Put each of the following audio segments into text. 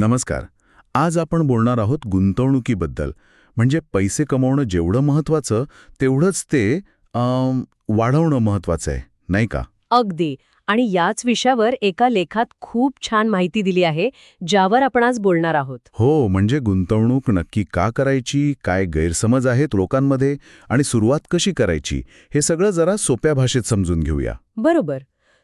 नमस्कार. आज आपण बोलणार आहोत गुंतवणुकीबद्दल. म्हणजे पैसे कमवणं जेवढं महत्वाचं तेवढंच ते वाढवणं महत्वाचं आहे नाही का? अगदी. आणि याच विषयावर एका लेखात खूप छान माहिती दिली आहे ज्यावर आपण आज बोलणार आहोत. हो म्हणजे गुंतवणूक नक्की का करायची काय गैरसमज आहेत लोकांमध्ये आणि सुरुवात कशी करायची हे सगळं जरा सोप्या भाषेत समजून घेऊया. बरोबर.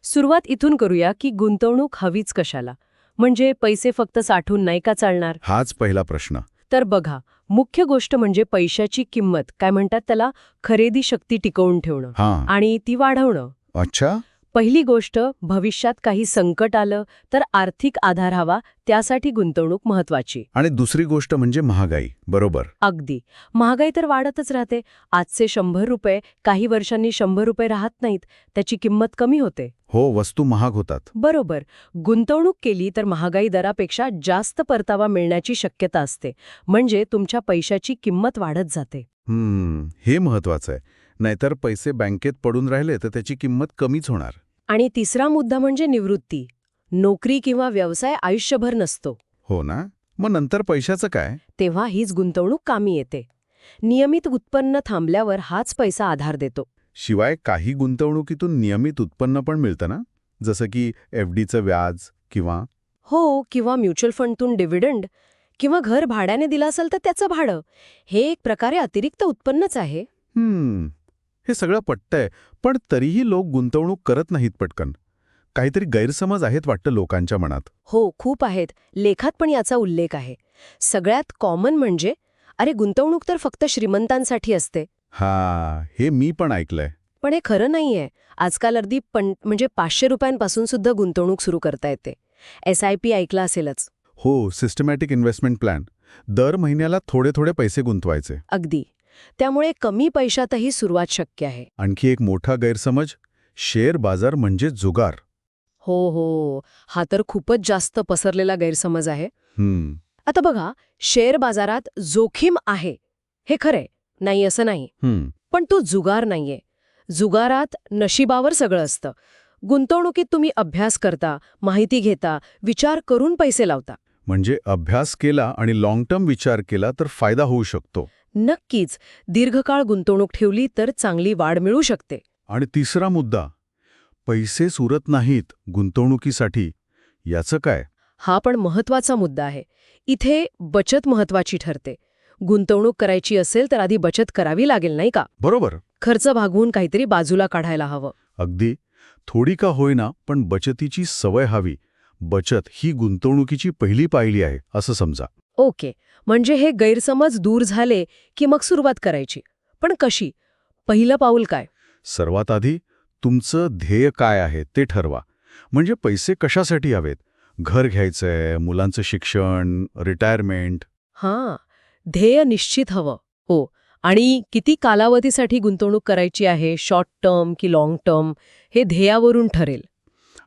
सुरुवात इथून करूया की गुंतवणूक हवीच कशाला. म्हणजे पैसे फक्त साठवून नाही का चालणार? हाच पहिला प्रश्न. तर बघा मुख्य गोष्ट म्हणजे पैशाची किंमत. काय म्हणतात त्याला? खरेदी शक्ती टिकवून ठेवणं. आणि ती वाढवणं. अच्छा. पहिली गोष्ट भविष्यात काही संकट आलं तर आर्थिक आधार हवा त्यासाठी गुंतवणूक महत्वाची आणि दुसरी गोष्ट म्हणजे महागाई बरोबर? अगदी. महागाई तर वाढतच राहते. आजचे शंभर रुपये काही वर्षांनी शंभर रुपये राहत नाहीत त्याची किंमत कमी होते. हो वस्तू महाग होतात. बरोबर. गुंतवणूक केली तर महागाई दरापेक्षा जास्त परतावा मिळण्याची शक्यता असते. म्हणजे तुमच्या पैशाची किंमत वाढत जाते. हम्म हे महत्वाचं आहे. नाहीतर पैसे बँकेत पडून राहिले तर त्याची किंमत कमीच होणार. आणि तिसरा मुद्दा म्हणजे निवृत्ती. नोकरी किंवा व्यवसाय आयुष्यभर नसतो. हो ना? मग नंतर पैशाचं काय? तेव्हा हीच गुंतवणूक कामी येते. नियमित उत्पन्न थांबल्यावर हाच पैसा आधार देतो. शिवाय काही गुंतवणुकीतून नियमित उत्पन्न पण मिळतं ना? जसं की एफ डीचं व्याज किंवा? हो किंवा म्युच्युअल फंडतून डिव्हिडंड किंवा घर भाड्याने दिलं असेल तर त्याचं भाडं. हे एक प्रकारे अतिरिक्त उत्पन्नच आहे. हे सगळं पटतंय पण तरीही लोक गुंतवणूक करत नाहीत पटकन. काहीतरी गैरसमज आहेत वाटतं लोकांच्या मनात. हो खूप आहेत. लेखात पण याचा उल्लेख आहे. सगळ्यात कॉमन म्हणजे अरे गुंतवणूक तर फक्त श्रीमंतांसाठी असते. हा हे मी पण ऐकलंय. पण हे खरं नाहीये. आजकाल अर्धी पण म्हणजे पाचशे रुपयांपासून सुद्धा गुंतवणूक सुरू करता येते. एस आय पी ऐकला असेलच. हो सिस्टमॅटिक इन्व्हेस्टमेंट प्लॅन दर महिन्याला थोडे थोडे पैसे गुंतवायचे. अगदी. त्यामुळे कमी पैशातही सुरुवात शक्य आहे. आणखी एक मोठा गैरसमज शेअर बाजार म्हणजे जुगार. हो हो. हा तर खूपच जास्त पसरलेला गैरसमज आहे. हम्म. आता बघा शेअर बाजारात जोखीम आहे. हे खरंय नाही असं नाही. पण तो जुगार नाहीये. जुगारात नशिबावर सगळं असतं. गुंतवणुकीत तुम्ही अभ्यास करता माहिती घेता विचार करून पैसे लावता. म्हणजे अभ्यास केला आणि लाँग टर्म विचार केला तर फायदा होऊ शकतो. नक्कीच दीर्घकाळ गुंतवणूक ठेवली तर चांगली वाढ मिळू शकते. आणि तिसरा मुद्दा पैसे सुरत नाहीत गुंतवणुकीसाठी याचं काय? हा पण महत्त्वाचा मुद्दा आहे. इथे बचत महत्वाची ठरते. गुंतवणूक करायची असेल तर आधी बचत करावी लागेल नाही का? बरोबर. खर्च भागवून काहीतरी बाजूला काढायला हवं. अगदी. थोडी का होईना पण बचतीची सवय हवी. बचत ही गुंतवणुकीची पहिली पायरी आहे असं समजा. ओके म्हणजे हे गैरसमज दूर झाले की मग सुरुवात करायची. पण कशी? पहिलं पाऊल काय? सर्वात आधी तुमचं ध्येय काय आहे ते ठरवा. म्हणजे पैसे कशासाठी हवेत? घर घ्यायचंय मुलांचं शिक्षण रिटायरमेंट हां ध्येय निश्चित हवं. हो आणि किती कालावधीसाठी गुंतवणूक करायची आहे? शॉर्ट टर्म की लाँग टर्म हे ध्येयावरून ठरेल.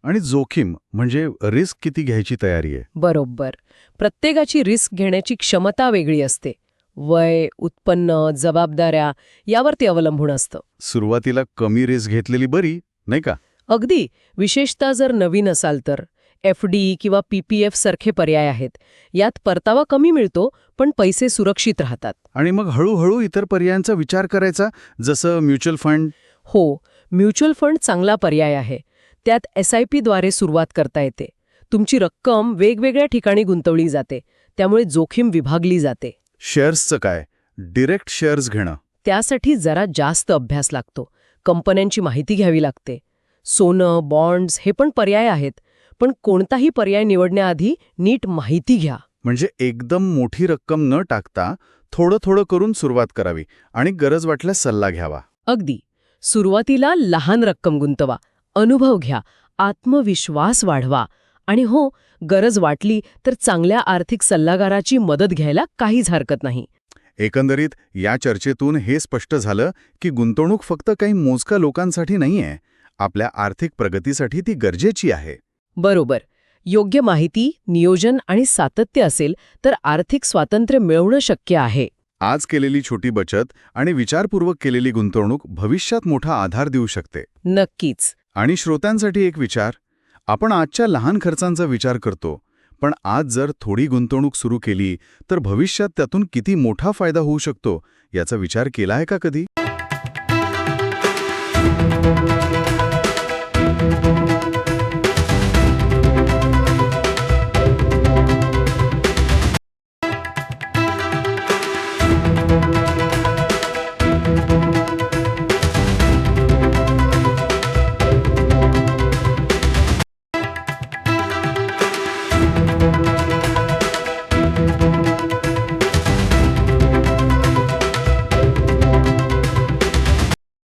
आणि जोखीम म्हणजे रिस्क किती घ्यायची तयारी आहे? बरोबर. प्रत्येकाची रिस्क घेण्याची क्षमता वेगळी असते. वय उत्पन्न जबाबदाऱ्या यावर ते अवलंबून असतं. सुरुवातीला कमी रिस्क घेतलेली बरी नाही का? अगदी. विशेषतः जर नवीन असाल तर. एफ डी किंवा पी पी एफ सारखे पर्याय आहेत. यात परतावा कमी मिळतो पण पैसे सुरक्षित राहतात. आणि मग हळूहळू इतर पर्यायांचा विचार करायचा जसं म्युच्युअल फंड? हो. म्युच्युअल फंड चांगला पर्याय आहे. त्यात एस आय पीद्वारे सुरुवात करता येते. तुमची रक्कम वेगवेगळ्या ठिकाणी गुंतवली जाते. त्यामुळे जोखीम विभागली जाते. शेअर्सचं काय? डिरेक्ट शेअर्स घेणं. त्यासाठी जरा जास्त अभ्यास लागतो. कंपन्यांची माहिती घ्यावी लागते. सोनं बॉन्ड्स हे पण पर्याय आहेत. पण कोणताही पर्याय निवडण्याआधी नीट माहिती घ्या. म्हणजे एकदम मोठी रक्कम न टाकता थोडं थोडं करून सुरुवात करावी आणि गरज वाटल्यास सल्ला घ्यावा. अगदी. सुरुवातीला लहान रक्कम गुंतवा. अनुभव घ्या आत्मविश्वास वाढवा. आणि हो गरज वाटली तर चांगल्या आर्थिक सल्लागाराची मदत घ्यायला काहीच हरकत नाही. एकंदरीत या चर्चेतून हे स्पष्ट झालं की गुंतवणूक फक्त काही मोजक्या लोकांसाठी नाहीये. आपल्या आर्थिक प्रगतीसाठी ती गरजेची आहे. बरोबर. योग्य माहिती नियोजन आणि सातत्य असेल तर आर्थिक स्वातंत्र्य मिळवणं शक्य आहे. आज केलेली छोटी बचत आणि विचारपूर्वक केलेली गुंतवणूक भविष्यात मोठा आधार देऊ शकते. नक्कीच. आणि श्रोत्यांसाठी एक विचार. आपण आजच्या लहान खर्चांचा विचार करतो पण आज जर थोडी गुंतवणूक सुरू केली तर भविष्यात त्यातून किती मोठा फायदा होऊ शकतो याचा विचार केला आहे का कधी?